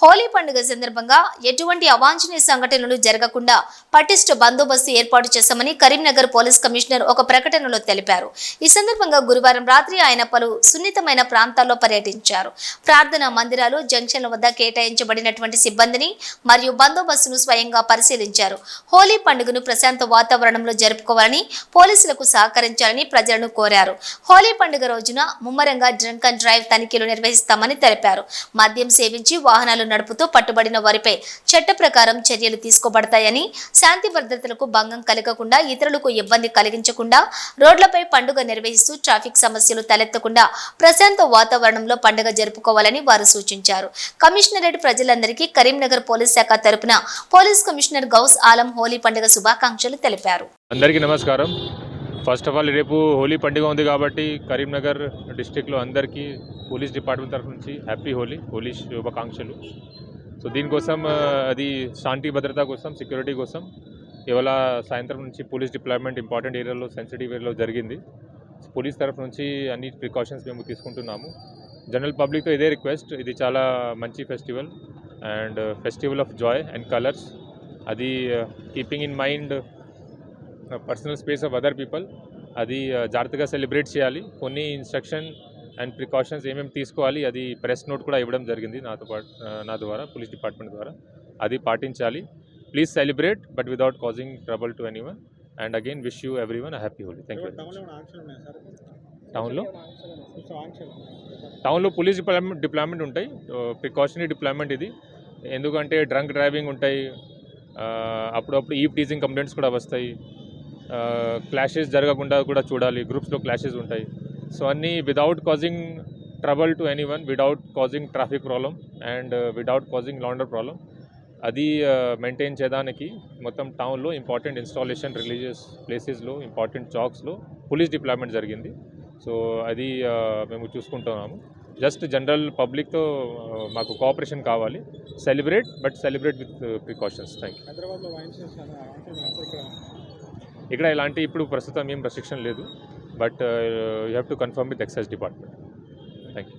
హోలీ పండుగ సందర్భంగా ఎటువంటి అవాంఛనీయ సంఘటనలు జరగకుండా పటిష్ట బందోబస్తు ఏర్పాటు చేశామని కరీంనగర్ పోలీస్ కమిషనర్ ఒక ప్రకటనలో తెలిపారు. ఈ సందర్భంగా గురువారం రాత్రి ఆయన పలు సున్నితమైన ప్రాంతాల్లో పర్యటించారు. ప్రార్థనా మందిరాలు జంక్షన్ల వద్ద కేటాయించబడినటువంటి సిబ్బందిని మరియు బందోబస్తును స్వయంగా పరిశీలించారు. హోలీ పండుగను ప్రశాంత వాతావరణంలో జరుపుకోవాలని పోలీసులకు సహకరించాలని ప్రజలను కోరారు. హోలీ పండుగ రోజున ముమ్మరంగా డ్రంక్ అండ్ డ్రైవ్ తనిఖీలు నిర్వహిస్తామని తెలిపారు. మద్యం సేవించి వాహనాలు నడుపుతూ పట్టుబడిన వారిపై చట్ట ప్రకారం చర్యలు తీసుకోబడతాయని శాంతి భద్రతలకు భంగం కలగకుండా ఇతరులకు ఇబ్బంది కలిగించకుండా రోడ్లపై పండుగ నిర్వహిస్తూ ట్రాఫిక్ సమస్యలు తలెత్తకుండా ప్రశాంత వాతావరణంలో పండుగ జరుపుకోవాలని వారు సూచించారు. కమిషనరేట్ ప్రజలందరికీ కరీంనగర్ పోలీస్ శాఖ తరపున పోలీస్ కమిషనర్ గౌస్ ఆలం హోలీ పండుగ శుభాకాంక్షలు తెలిపారు. అందరికీ నమస్కారం. ఫస్ట్ ఆఫ్ ఆల్ రేపు హోలీ పండుగ ఉంది కాబట్టి కరీంనగర్ డిస్టిక్లో అందరికీ పోలీస్ డిపార్ట్మెంట్ తరఫు నుంచి హ్యాపీ హోలీ హోలీ శుభాకాంక్షలు. సో దీనికోసం అది శాంతి భద్రత కోసం సెక్యూరిటీ కోసం ఇవాళ సాయంత్రం నుంచి పోలీస్ డిప్లాయ్మెంట్ ఇంపార్టెంట్ ఏరియాలో సెన్సిటివ్ ఏరియాలో జరిగింది. పోలీస్ తరఫు నుంచి అన్ని ప్రికాషన్స్ మేము తీసుకుంటున్నాము. జనరల్ పబ్లిక్తో ఇదే రిక్వెస్ట్ ఇది చాలా మంచి festival and festival of joy and colours. అది keeping in mind personal space of other people అది జాగ్రత్తగా సెలబ్రేట్ చేయాలి. కొన్ని ఇన్స్ట్రక్షన్ అండ్ ప్రికాషన్స్ ఏమేమి తీసుకోవాలి అది ప్రెస్ నోట్ కూడా ఇవ్వడం జరిగింది నాతో పాటు నా ద్వారా పోలీస్ డిపార్ట్మెంట్ ద్వారా. అది పాటించాలి. Please celebrate but without causing trouble to anyone and again wish you everyone happy Holi thank you టౌన్లో టౌన్లో పోలీస్ డిప్లాయ్మెంట్ డిప్లాయ్మెంట్ ఉంటాయి. ప్రికాషనరీ డిప్లాయ్మెంట్ ఇది. ఎందుకంటే డ్రంక్ డ్రైవింగ్ ఉంటాయి. అప్పుడప్పుడు ఈ టీజింగ్ కంప్లైంట్స్ కూడా వస్తాయి. క్లాషెస్ జరగకుండా కూడా చూడాలి. గ్రూప్స్లో క్లాషెస్ ఉంటాయి. సో అన్నీ without causing trouble to anyone without causing traffic problem and without causing launder problem అది మెయింటైన్ చేయడానికి మొత్తం టౌన్లో ఇంపార్టెంట్ ఇన్స్టాలేషన్ రిలీజియస్ ప్లేసెస్లో ఇంపార్టెంట్ చాక్స్లో పోలీస్ డిప్లాయ్మెంట్ జరిగింది. సో అది మేము చూసుకుంటున్నాము. జస్ట్ జనరల్ పబ్లిక్తో మాకు కోఆపరేషన్ కావాలి. Celebrate but celebrate with precautions thank you ఇక్కడ ఇక్కడ ఇలాంటి ఇప్పుడు ప్రస్తుతం ఏం రెస్ట్రిక్షన్ లేదు but you have to confirm with excise department thank you